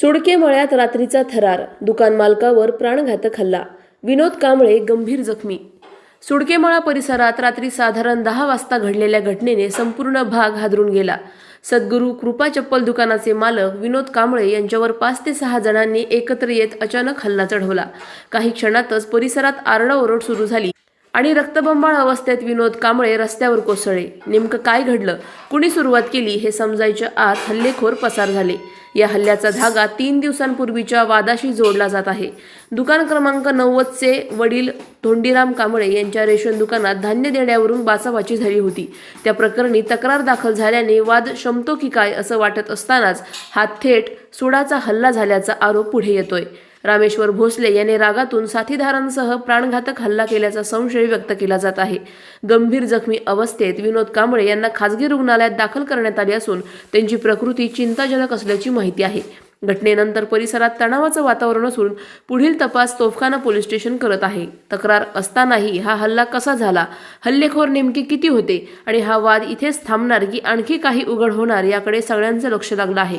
सुडके मळ्यात रात्रीचा थरार. दुकान मालकावर प्राणघातक हल्ला. विनोद कांबळे गंभीर जखमी. सुडकेमळा परिसरात रात्री साधारण दहा वाजता घडलेल्या घटनेने संपूर्ण भाग हादरून गेला. सद्गुरू कृपा चप्पल दुकानाचे मालक विनोद कांबळे यांच्यावर पाच ते सहा जणांनी एकत्र येत अचानक हल्ला चढवला. काही क्षणातच परिसरात आरडाओरड सुरू झाली. आणि रक्तबंबाळ अवस्थेत विनोद कांबळे रस्त्यावर कोसळले. नेमकं काय घडलं? कुणी सुरुवात केली हे समजायच्या आत हल्लेखोर पसार झाले. या हल्ल्याचा धागा तीन दिवसांपूर्वीच्या वादाशी जोडला जात आहे. दुकान क्रमांक नव्वदचे वडील धोंडीराम कांबळे यांच्या रेशन दुकानात धान्य देण्यावरून बाचाबाची झाली होती. त्या प्रकरणी तक्रार दाखल झाल्याने वाद शमतो की काय असं वाटत असतानाच हा थेट सुडाचा हल्ला झाल्याचा आरोप पुढे येतोय. रामेश्वर भोसले याने रागातून साथीदारांसह प्राणघातक हल्ला केल्याचा संशय व्यक्त केला जात आहे. गंभीर जखमी अवस्थेत विनोद कांबळे यांना खासगी रुग्णालयात दाखल करण्यात आले असून त्यांची प्रकृती चिंताजनक असल्याची माहिती आहे. घटनेनंतर परिसरात तणावाचं वातावरण असून पुढील तपास तोफखाना पोलीस स्टेशन करत आहे. तक्रार असतानाही हा हल्ला कसा झाला? हल्लेखोर नेमके किती होते? आणि हा वाद इथेच थांबणार की आणखी काही उघड होणार याकडे सगळ्यांचं लक्ष लागलं आहे.